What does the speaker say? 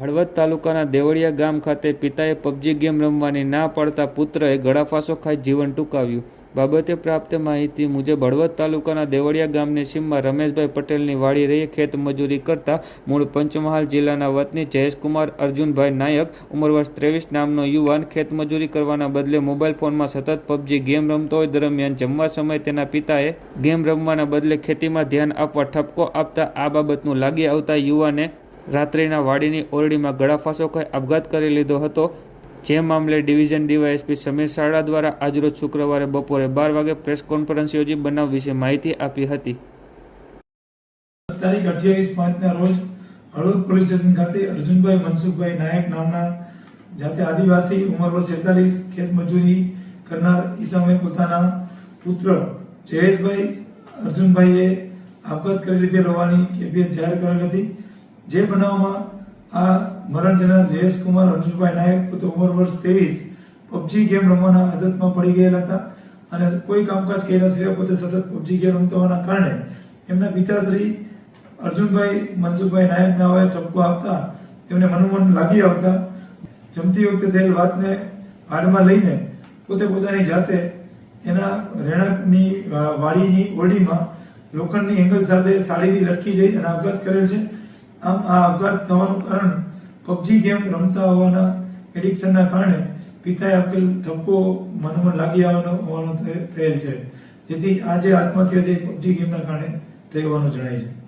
હળવદ તાલુકાના દેવળિયા ગામ ખાતે પિતાએ પબજી ગેમ રમવાની ના પાડતા પુત્રએ ગળાફાંસો ખાઈ જીવન ટૂંકાવ્યું. બાબતે પ્રાપ્ત માહિતી મુજબ, હળવદ તાલુકાના દેવળિયા ગામની સીમમાં રમેશભાઈ પટેલની વાડી રહી, ખેત મજૂરી કરતા મૂળ પંચમહાલ જિલ્લાના વતની જયેશકુમાર અર્જુનભાઈ નાયક ઉંમર વર્ષ ત્રેવીસ નામનો યુવાન ખેતમજૂરી કરવાના બદલે મોબાઈલ ફોનમાં સતત પબજી ગેમ રમતો હોય દરમિયાન જમવા સમયે તેના પિતાએ ગેમ રમવાના બદલે ખેતીમાં ધ્યાન આપવા ઠપકો આપતા આ બાબતનું લાગી આવતા યુવાને રાત્રિના વાડીની ઓરડીમાં ગળાફાંસો ખાઈ આપઘાત કરી લીધો હતો, જે મામલે ડિવિઝન ડીવાયએસપી સમીર શાળા દ્વારા આજરોજ શુક્રવારે બપોરે બાર વાગે પ્રેસ કોન્ફરન્સ યોજી બનાવ વિશે માહિતી આપી હતી. તારીખ અઠ્યાવીસ પાંચના રોજ હળવદ પોલીસ સ્ટેશન ખાતે અર્જુનભાઈ મનસુખભાઈ નાયક નામના જાતે આદિવાસી, ઉંમર વર્ષ છેતાલીસ, ખેત મજૂરી કરનાર ઈસામે પોતાના પુત્ર જયેશભાઈ અર્જુનભાઈએ આપઘાત કરી લીધેલ હોવાની કેફિયત જાહેર કરેલ હતી. જે બનાવમાં આ મરણ જનાર જયેશકુમાર અર્જુનભાઈ નાયક પોતે ઉંમર વર્ષ ત્રેવીસ, પબજી ગેમ રમવાના આદતમાં પડી ગયેલા હતા અને કોઈ કામકાજ કર્યા સિવાય પોતે સતત પબજી ગેમ રમતા હોવાના કારણે એમના પિતાશ્રી અર્જુનભાઈ, મનસુખભાઈ નાયક નાઓએ ઠપકો આપતા તેમને મનોમન લાગી આવતા જમતી વખતે થયેલ વાતને હાડમાં લઈને પોતે પોતાની જાતે એના રહેણાંકની વાડીની ઓરડીમાં લોખંડની એંગલ સાથે સાડીથી લટકી જઈ અને આપઘાત કરેલ છે. આમ આ આપઘાત થવાનું કારણ પબજી ગેમ રમતા હોવાના એડિક્શનના કારણે પિતાએ આપેલ ઠપકો મનમાં લાગી આવવાનો હોવાનું થયેલ છે. જેથી આ જે આત્મહત્યા એ પબજી ગેમના કારણે થઈ હોવાનું જણાય છે.